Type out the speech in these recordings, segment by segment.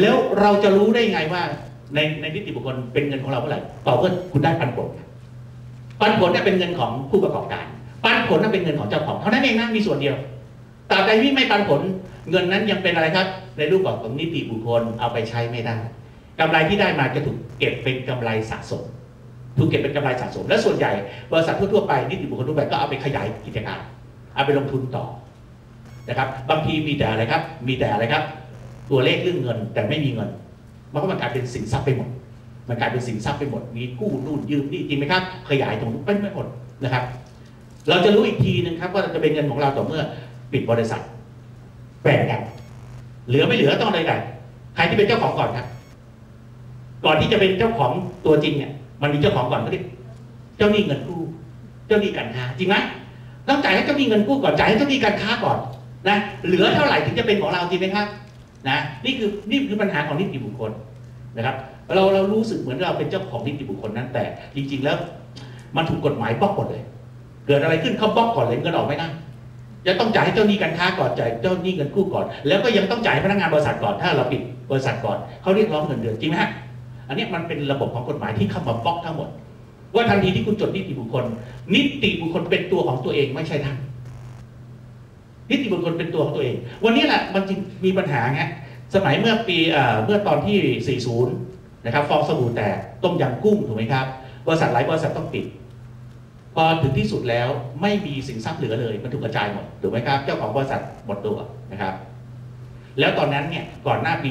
แล้วเราจะรู้ได้ไงว่า ในในนิติบุคคลเป็นเงินของเราเท่าไหร่ต่อเมื่อคุณได้ปันผลปันผลเนี่ยเป็นเงินของผู้ประกอบการ ปันผลนั้นเป็นเงินของเจ้าของเท่านั้นเองนะมีส่วนเดียวตราบใดที่ไม่ปันผลเงินนั้นยังเป็นอะไรครับ ในรูปแบบของนิติบุคคลเอาไปใช้ไม่ได้กำไรที่ได้มาจะถูกเก็บเป็นกำไรสะสม ถูกเก็บเป็นกำไรสะสม และส่วนใหญ่บริษัททั่วไปนิติบุคคลทั่วไปก็เอาไปขยายกิจการ เอาไปลงทุนต่อนะครับ บางทีมีแต่อะไรครับ มีแต่อะไรครับ ตัวเลขเรื่องเงินแต่ไม่มีเงินมันก็มันกลายเป็นสินทรัพย์ไปหมด มันกลายเป็นสินทรัพย์ไปหมด มีกู้นู่นยืมนี่จริงไหมครับ ขยายตรงนู้ไปไม่หมดนะครับ เราจะรู้อีกทีนึงครับว่าจะเป็นเงินของเราต่อเมื่อปิดบริษัทแบ่งกัน เหลือไม่เหลือต้องอะไรกันใครที่เป็นเจ้าของก่อนครับก่อนที่จะเป็นเจ้าของตัวจริงเนี่ย มันมีเจ้าของก่อนก็เรียกเจ้าหนี้เงินกู้ เจ้าหนี้การค้าจริงไหมต้องจ่ายให้เจ้าหนี้เงินกู้ก่อนจ่ายให้เจ้าหนี้การค้าก่อนนะเหลือเท่าไหร่ถึงจะเป็นของเราจริงไหมครับ นะนี่คือนี่คือปัญหาของนิติบุคคลนะครับเราเรารู้สึกเหมือนเราเป็นเจ้าของนิติบุคคลนั้นแต่ จริง ๆ แล้ว มันถูกกฎหมายบล็อกหมดเลย เกิดอะไรขึ้นเขาบล็อกก่อนเลยเงินออกไม่ได้จะต้องจ่ายให้เจ้าหนี้การค้าก่อนจ่ายเจ้าหนี้เงินกู้ก่อน แล้วก็ยังต้องจ่ายให้พนักงานบริษัทก่อนถ้าเราปิดบริษัทก่อนเขาเรียกร้องเงินเดือนจริงไหมฮะอันนี้มันเป็นระบบของกฎหมายที่เข้ามาบล็อกทั้งหมด ว่าทันทีที่คุณจดนิติบุคคล นิติบุคคลเป็นตัวของตัวเองไม่ใช่ท่านนิติบุคคลเป็นตัวของตัวเอง วันนี้แหละมันจึงมีปัญหาไง สมัยเมื่อปีเมื่อตอนที่ 40 นะครับฟองสบู่แตกต้มยำกุ้งถูกไหมครับบริษัทหลายบริษัทต้องปิด พอถึงที่สุดแล้วไม่มีสินทรัพย์เหลือเลยมันถูกกระจายหมดถูกไหมครับเจ้าของบริษัทหมดตัวนะครับ แล้วตอนนั้นเนี่ยก่อนหน้าปี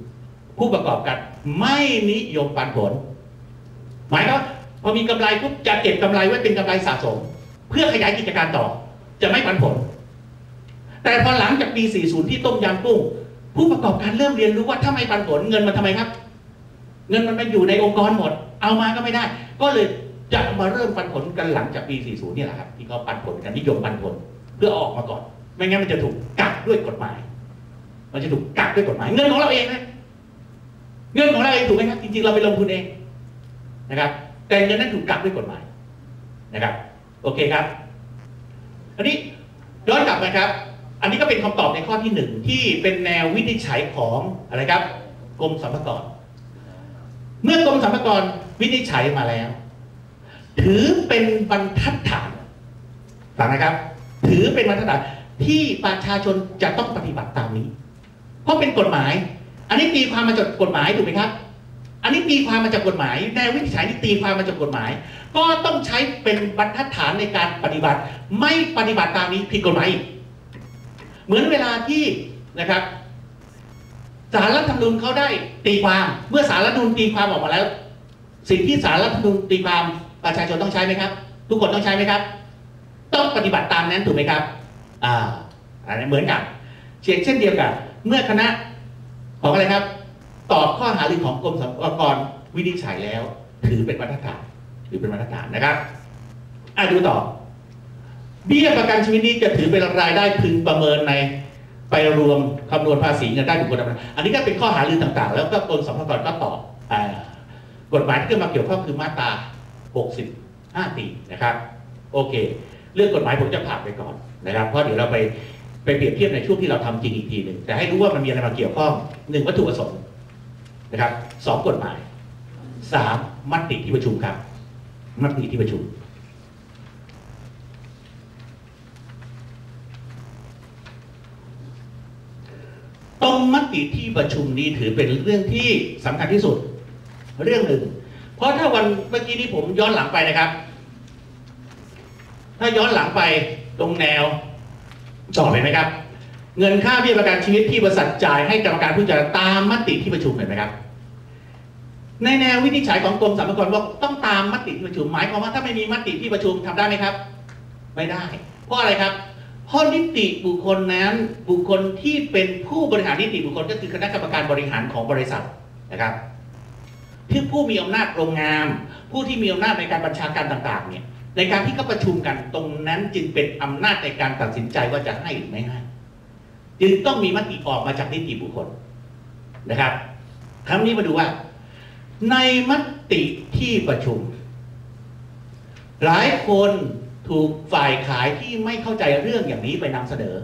40 ผู้ประกอบการไม่นิยมปันผล หมายควาพอมีกำไรปุ๊บจะเก็บกำไรไว้เป็นกำไรสะสม เพื่อขยายกิจการต่อ จะไม่ปันผล แต่พอหลังจากปี 40 ที่ต้มยำกุ้ง ผู้ประกอบการเริ่มเรียนรู้ว่าถ้าไม่ปันผลเงินมันทำไมครับ เงินมันไปอยู่ในองค์กรหมด เอามาก็ไม่ได้ ก็เลยจะมาเริ่มปันผลกันหลังจากปี 40 นี่แหละครับที่เขาปันผลกันนิยมปันผลเพื่อออกมาก่อน ไม่งั้นมันจะถูกกักด้วยกฎหมาย มันจะถูกกักด้วยกฎหมาย เงินของเราเองนะเงินของเราเองถูกไหมครับจริงๆเราไปลงทุนเองนะครับ แต่เงินนั้นถูกกักด้วยกฎหมายนะครับ โอเคครับอันนี้ย้อนกลับนะครับ อันนี้ก็เป็นคำตอบในข้อที่หนึ่งที่เป็นแนววินิจฉัยของอะไรครับกรมสรรพากร เมื่อกรมสรรพากรวินิจฉัยมาแล้ว ถือเป็นบรรทัดฐานฟังนะครับ ถือเป็นบรรทัดฐานที่ประชาชนจะต้องปฏิบัติตามนี้ เพราะเป็นกฎหมาย อันนี้ตีความมาจากกฎหมายถูกไหมครับ อันนี้ตีความมาจากกฎหมายแนววินิจฉัยนี่ตีความมาจากกฎหมาย ก็ต้องใช้เป็นบรรทัดฐานในการปฏิบัติ ไม่ปฏิบัติตามนี้ผิดกฎหมายอีก เหมือนเวลาที่นะครับสารรัฐธรรมนูญเขาได้ตีความ เมื่อสารรัฐธรรมนูญตีความออกมาแล้ว สิ่งที่สารรัฐธรรมนูญตีความประชาชนต้องใช้ไหมครับ ทุกคนต้องใช้ไหมครับ ต้องปฏิบัติตามนั้นถูกไหมครับอ่าอันนี้เหมือนกันเช่นเช่นเดียวกันเมื่อคณะของอะไรครับ ตอบข้อหารือของกรมสรรพากรวินิจฉัยแล้ว ถือเป็นมาตรฐานถือเป็นมาตรฐานนะครับอะดูต่อ เบี้ยประกันชีวิตนี้จะถือเป็นรายได้พึงประเมินในไปรวมคำนวณภาษีเงินได้บุคคลธรรมดาอันนี้ก็เป็นข้อหารือต่างๆ แล้วก็กรมสรรพากรก็ตอบกฎหมายที่มาเกี่ยวข้องคือมาตรา 65 ปีนะครับ โอเค เรื่องกฎหมายผมจะผ่านไปก่อนนะครับ เพราะเดี๋ยวเราไปไปเปรียบเทียบในช่วงที่เราทำจริงอีกทีหนึ่งแต่ให้รู้ว่ามันมีอะไรมาเกี่ยวข้องหนึ่งวัตถุประสงค์นะครับสองกฎหมายสามมติที่ประชุมครับมติที่ประชุม ตรงม ติที่ประชุมนี้ถือเป็นเรื่องที่สำคัญที่สุดเรื่องหนึ่ง เพราะถ้าวันเมื่อกี้นี้ผมย้อนหลังไปนะครับ ถ้าย้อนหลังไปตรงแนวต่อเลยไหมครับ เงินค่าเบี้ยประกันชีวิตที่บริษัทจ่ายให้กรรมการผู้จัดการตามมติที่ประชุมเห็นไหมครับ ในแนววินิจฉัยของกรมสรรพากรบอกต้องตามมติที่ประชุมหมายความว่าถ้าไม่มีมติที่ประชุมทำได้ไหมครับ ไม่ได้ เพราะอะไรครับ เพราะนิติบุคคลนั้นบุคคลที่เป็นผู้บริหารนิติบุคคลก็คือคณะกรรมการบริหารของบริษัทนะครับที่ผู้มีอำนาจโรงงาน ผู้ที่มีอำนาจในการบัญชาการต่างๆเนี่ยในการที่เขาประชุมกันตรงนั้นจึงเป็นอำนาจในการตัดสินใจว่าจะให้หรือไม่ให้จึงต้องมีมติออกมาจากนิติบุคคลนะครับครั้งนี้มาดูว่า ในมติที่ประชุม หลายคน ถูกฝ่ายขายที่ไม่เข้าใจเรื่องอย่างนี้ไปนำเสนอ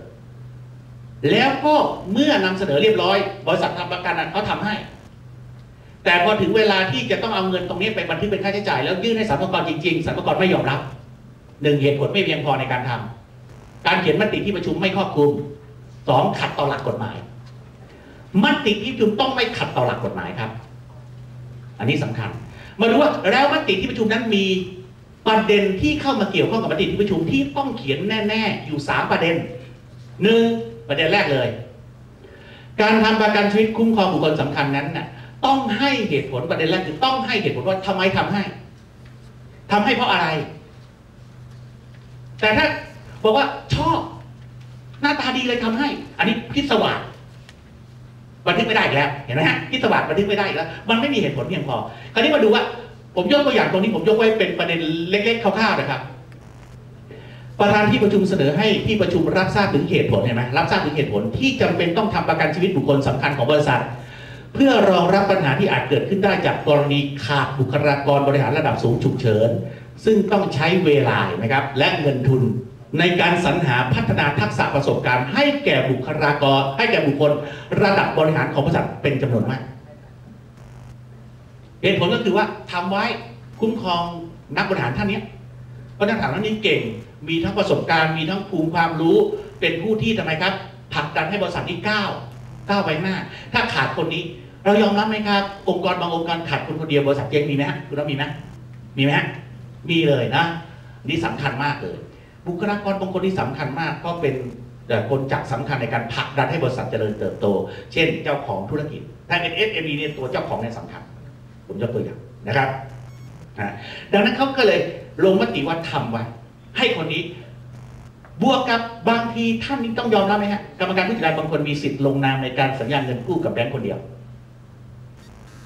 แล้วก็เมื่อนำเสนอเรียบร้อย บริษัททำประกันนั้นเขาทำให้ แต่พอถึงเวลาที่จะต้องเอาเงินตรงนี้ไปบันทึกเป็นค่าใช้จ่าย แล้วยื่นให้สรรพากรจริงๆสรรพากรไม่ยอมรับหนึ่งเหตุผลไม่เพียงพอในการทำการเขียนมติที่ประชุมไม่ครอบคลุมสองขัดต่อหลักกฎหมายมติที่ประชุมต้องไม่ขัดต่อหลักกฎหมายครับ อันนี้สำคัญ มาดูว่าแล้วมติที่ประชุมนั้นมี ประเด็นที่เข้ามาเกี่ยวข้องกับมติที่ประชุมที่ต้องเขียนแน่ ๆ อยู่สามประเด็นหนึ่งประเด็นแรกเลย การทำประกันชีวิตคุ้มครองบุคคลสำคัญนั้นน่ะต้องให้เหตุผลประเด็นแรกคือต้องให้เหตุผลว่าทำไมทำให้ทำให้เพราะอะไร แต่ถ้าบอกว่าชอบ หน้าตาดีเลยทำให้ อันนี้พิศวาสบันทึกไม่ได้อีกแล้ว เห็นไหมฮะพิศวาสบันทึกไม่ได้อีกแล้ว มันไม่มีเหตุผลเพียงพอ คราวนี้มาดูว่า ผมยกตัวอย่างตรงนี้ผมยกไว้เป็นประเด็นเล็ก ๆคร่าวๆนะครับ ประธานที่ประชุมเสนอให้ที่ประชุมรับทราบถึงเหตุผลเห็นไหมรับทราบถึงเหตุผลที่จำเป็นต้องทำประกันชีวิตบุคคลสำคัญของบริษัท เพื่อรองรับปัญหาที่อาจเกิดขึ้นได้จากกรณีขาดบุคลากรบริหารระดับสูงฉุกเฉินซึ่งต้องใช้เวลานะครับ และเงินทุนในการสรรหาพัฒนาทักษะประสบการณ์ ให้แก่บุคลากร ให้แก่บุคคลระดับบริหารของบริษัทเป็นจำนวนมาก เหตุผลก็คือว่าทำไว้คุ้มครองนักบริหารท่านนี้เพราะนักบริหารท่านนี้เก่ง มีทั้งประสบการณ์มีทั้งภูมิความรู้เป็นผู้ที่ทำไมครับผลักดันให้บริษัทนี้ก้าวก้าวไปหน้า ถ้าขาดคนนี้ เรายอมรับไหมครับ องค์กรบางองค์กรขาดคนคนเดียวบริษัทเจ๊งมีไหมคุณรับมีไหมมีไหมฮะมีเลยนะ นี่สำคัญมากเลย บุคลากรบางคนที่สำคัญมากก็เป็นคนจักรสำคัญในการผลักดันให้บริษัทเจริญเติบโต เช่น เจ้าของธุรกิจถ้าเป็น SME เนี่ยตัวเจ้าของเนี่ยสำคัญ ผมยกตัวอย่างนะครับดังนั้นเขาก็เลยลงมติว่าทำไว้ให้คนนี้ บวกกับบางทีท่านนี้ต้องยอมรับไหมฮะกรรมการผู้จัดการบางคนมีสิทธิ์ลงนามในการสัญญาเงินกู้กับแบงก์คนเดียว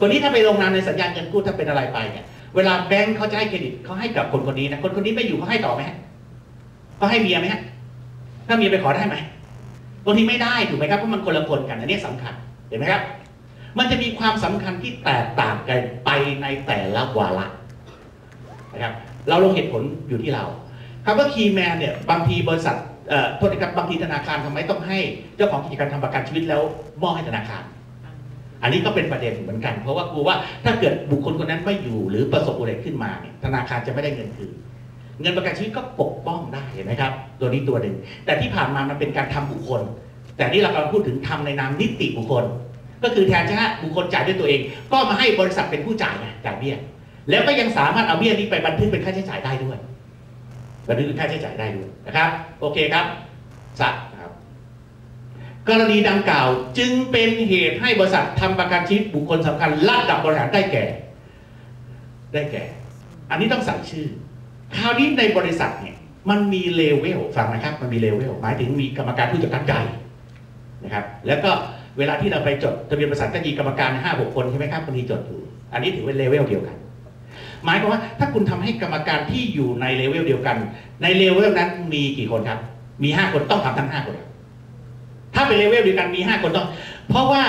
คนนี้ถ้าไปลงนามในสัญญาเงินกู้ถ้าเป็นอะไรไปเนี่ยเวลาแบงก์เขาจะให้เครดิตเขาให้กับคนคนนี้นะคนคนนี้ไม่อยู่เขาให้ต่อไหมฮะเขาให้เมียไหมฮะถ้าเมียไปขอได้ไหมบางทีไม่ได้ถูกไหมครับเพราะมันคนละคนกันอันนี้สำคัญเห็นไหมครับ มันจะมีความสำคัญที่แตกต่างกันไปในแต่ละวาระนะครับเราลงเหตุผลอยู่ที่เราคำว่าคีย์แมนเนี่ยบางทีบริษัทเอ่อโทษนะครับบางทีธนาคารทำไมต้องให้เจ้าของกิจการทำประกันชีวิตแล้วมอบให้ธนาคาร อันนี้ก็เป็นประเด็นเหมือนกัน เพราะว่ากลัวว่าถ้าเกิดบุคคลคนนั้นไม่อยู่หรือประสบอุบัติเหตุขึ้นมาเนี่ยธนาคารจะไม่ได้เงินคืนเงินประกันชีวิตก็ปกป้องได้นไหมครับ ตัวนี้ตัวหนึ่งแต่ที่ผ่านมามันเป็นการทำบุคคล แต่นี่เรากำลังพูดถึงทำในนามนิติบุคคล ก็คือแทนที่บุคคลจ่ายด้วยตัวเอง ก็มาให้บริษัทเป็นผู้จ่ายไงจ่ายเบี้ย แล้วก็ยังสามารถเอาเบี้ยนี้ไปบันทึกเป็นค่าใช้จ่ายได้ด้วยบันทึกเป็นค่าใช้จ่ายได้ด้วยนะครับ โอเคครับสัตว์ครับ กรณีดังกล่าวจึงเป็นเหตุให้บริษัททำประกันชีวิตบุคคลสำคัญระดับบริหารได้แก่ ได้แก่ อันนี้ต้องใส่ชื่อ คราวนี้ในบริษัทเนี่ยมันมีเลเวลฟังนะครับ มันมีเลเวลหมายถึงมีกรรมการผู้จัดการใหญ่นะครับ แล้วก็ เวลาที่เราไปจดทะเบียนบริษัทก็มีกรรมการห้าหกคนใช่ไหมครับบางทีจดอยู่ อันนี้ถือเป็นเลเวลเดียวกัน หมายความว่าถ้าคุณทำให้กรรมการที่อยู่ในเลเวลเดียวกัน ในเลเวลนั้นมีกี่คนครับ มีห้าคนต้องทำทั้งห้าคน ถ้าเป็นเลเวลเดียวกันมีห้าคนต้อง เพราะว่า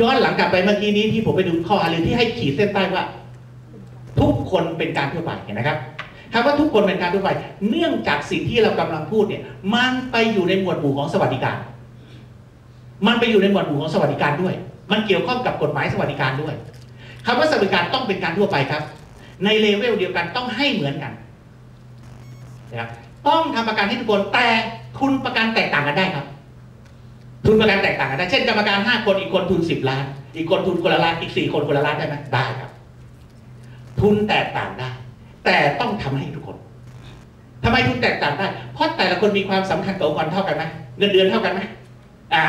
ย้อนหลังกลับไปเมื่อกี้นี้ที่ผมไปดูข้อหารือที่ให้ขีดเส้นใต้ว่า ทุกคนเป็นการทั่วไปเห็นนะครับคำว่าทุกคนเป็นการทั่วไป เนื่องจากสิ่งที่เรากำลังพูดเนี่ยมันไปอยู่ในหมวดหมู่ของสวัสดิการ มันไปอยู่ในหมวดหมู่ของสวัสดิการด้วย มันเกี่ยวข้องกับกฎหมายสวัสดิการด้วยคำว่าสวัสดิการต้องเป็นการทั่วไปครับ ในเลเวลเดียวกันต้องให้เหมือนกันนะครับต้องทำประกันให้ทุกคนแต่ทุนประกันแตกต่างกันได้ครับ ทุนประกันแตกต่างกันได้ เช่นกรรมการห้าคนอีกคนทุนสิบล้าน อีกคนทุนคนละล้านอีกสี่คนคนละล้านได้ไหมได้ครับ ทุนแตกต่างได้ แต่ต้องทำให้ทุกคนทำไมทุนแตกต่างได้ เพราะแต่ละคนมีความสำคัญกับองค์กรเท่ากันไหมเงินเดือนเท่ากันไหม อ่า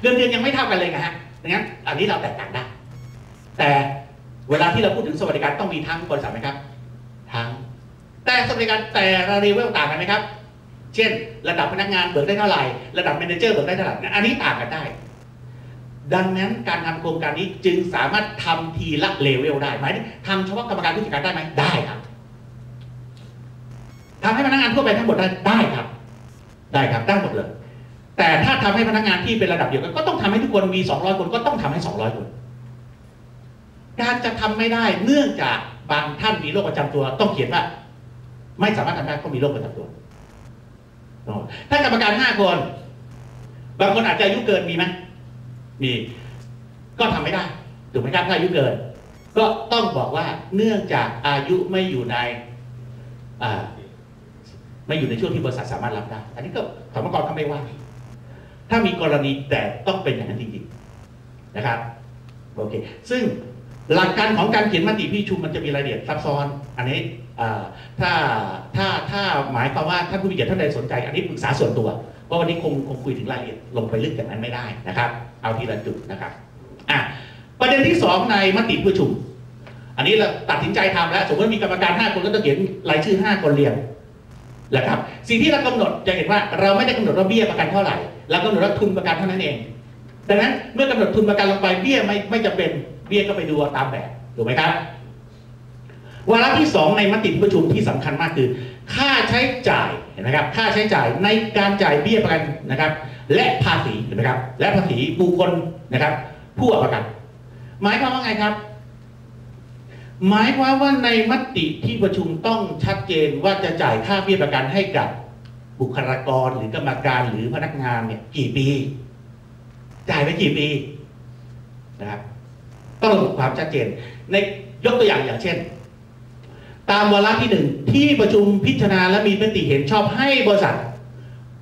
เงินเดือนยังไม่เท่ากันเลยนะฮะดังนั้นอันนี้เราแตกต่างได้ แต่เวลาที่เราพูดถึงสวัสดิการต้องมีทั้งบริษัทไหมครับ ทั้ง แต่สวัสดิการแต่ละเลเวลต่างกันไหมครับ เช่น ระดับพนักงานเบิกได้เท่าไหร่ ระดับแมเนเจอร์เบิกได้เท่าไหร่อันนี้ต่างกันได้ ดังนั้นการทำโครงการนี้จึงสามารถทำทีละเลเวลได้ไหมทำเฉพาะกรรมการผู้จัดการได้ไหมได้ครับทำให้พนักงานทั่วไปทั้งหมดได้ได้ครับ ได้ครับได้หมด เลยแต่ถ้าทำให้พนักงานที่เป็นระดับเดียวกันก็ต้องทำให้ทุกคนมี 200 คนก็ต้องทำให้ 200 คน การจะทำไม่ได้เนื่องจากบางท่านมีโรคประจำตัว ต้องเขียนว่า ไม่สามารถทำได้เพราะมีโรคประจำตัวถ้ากรรมการห้าคน บางคนอาจจะอายุเกินมีไหมมี ก็ทำไม่ได้ถูกไหมครับถ้าอายุเกิน ก็ต้องบอกว่าเนื่องจากอายุไม่อยู่ในไม่อยู่ในช่วงที่บริษัทสามารถรับได้ อันนี้ก็สมกรก็ไม่ว่า ถ้ามีกรณีแต่ต้องเป็นอย่างนั้นจริงๆนะครับโอเคซึ่งหลักการของการเขียนมติพี่ชุมมันจะมีรายละเอียดซับซ้อน อันนี้ถ้าถ้าถ้าหมายความว่าท่านผู้มีเกียรติท่านใดสนใจ อันนี้ปรึกษาส่วนตัวเพราะวันนี้คงคงคุยถึงรายละเอียดลงไปลึกอย่างนั้นไม่ได้นะครับ เอาทีละจุดนะครับอะประเด็นที่สองในมติประชุม อันนี้เราตัดสินใจทำแล้ว สมมติมีกรรมการห้าคนก็ต้องเขียนรายชื่อห้าคนเรียงนะครับ สิ่งที่เรากำหนดจะเห็นว่าเราไม่ได้กำหนดว่าเบี้ยประกันเท่าไหร่ เรากำหนดทุนประกันเท่านั้นเองดังนั้นเมื่อกำหนดทุนประกันลงไปเบี้ยไม่ไม่จะเป็นเบี้ยก็ไปดูตามแบบถูกไหมครับวาระที่สองในมติประชุมที่สำคัญมากคือ ค่าใช้จ่ายเห็นไหมครับ ค่าใช้จ่ายในการจ่ายเบี้ยประกันนะครับ และภาษีเห็นไหมครับ และภาษีบุคคลนะครับ ผู้ประกัน หมายความว่าไงครับ หมายความว่าในมติที่ประชุมต้องชัดเจนว่าจะจ่ายค่าเบี้ยประกันให้กับ บุคลากรหรือกรรมการหรือพนักงานเนี่ยกี่ปี จ่ายไปกี่ปีนะครับต้องระบุความชัดเจน ในยกตัวอย่างอย่างเช่น ตามวาระที่หนึ่งที่ประชุมพิจารณาและมีมติเห็นชอบให้บริษัท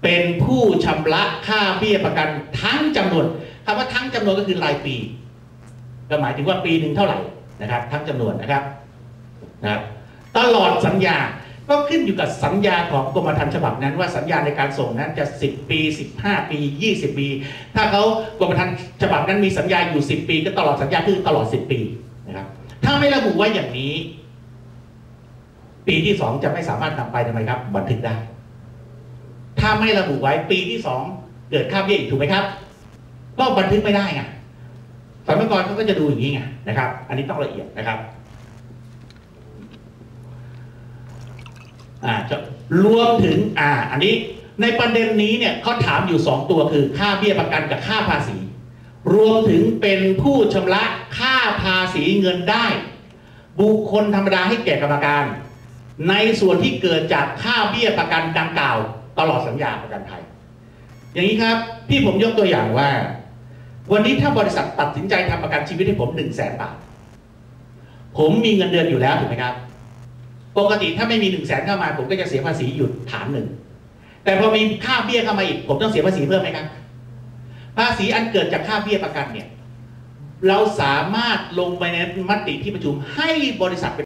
เป็นผู้ชำระค่าเบี้ยประกันทั้งจำนวนคำว่าทั้งจำนวนก็คือรายปี ก็หมายถึงว่าปีหนึ่งเท่าไหร่นะครับ ทั้งจำนวนนะครับนะครับตลอดสัญญา ก็ขึ้นอยู่กับสัญญาของกรมธรรม์ฉบับนั้น ว่าสัญญาในการส่งนั้นจะ 10 ปี 15 ปี 20 ปี ถ้าเขากรมธรรม์ฉบับนั้นมีสัญญาอยู่ 10 ปี ก็ตลอดสัญญาคือตลอด 10 ปีนะครับถ้าไม่ระบุไว้อย่างนี้ ปีที่สองจะไม่สามารถนำไปทำไมครับ บันทึกได้ ถ้าไม่ระบุไว้ปีที่สองเกิดค่าเบี้ยอีกถูกไหมครับ ก็บันทึกไม่ได้ไงสมัยก่อนเขาก็จะดูอย่างนี้ไงนะครับ อันนี้ต้องละเอียดนะครับ อ่าจะรวมถึงอ่าอันนี้ในประเด็นนี้เนี่ยเขาถามอยู่สองตัวคือค่าเบี้ยประกันกับค่าภาษี รวมถึงเป็นผู้ชำระค่าภาษีเงินได้ บุคคลธรรมดาให้แก่กรรมการ ในส่วนที่เกิดจากค่าเบี้ยประกันดังกล่าว ตลอดสัญญาประกันภัย อย่างนี้ครับที่ผมยกตัวอย่างว่า วันนี้ถ้าบริษัทตัดสินใจทำประกันชีวิตให้ผมหนึ่งแสนบาทผมมีเงินเดือนอยู่แล้วถูกไหมครับ ปกติถ้าไม่มีหนึ่งแสนเข้ามาผมก็จะเสียภาษีหยุดฐานหนึ่ง แต่พอมีค่าเบี้ยเข้ามาอีก ผมต้องเสียภาษีเพิ่มไหมครับ ภาษีอันเกิดจากค่าเบี้ยประกันเนี่ย เราสามารถลงไปในมติที่ประชุมให้บริษัทเป็น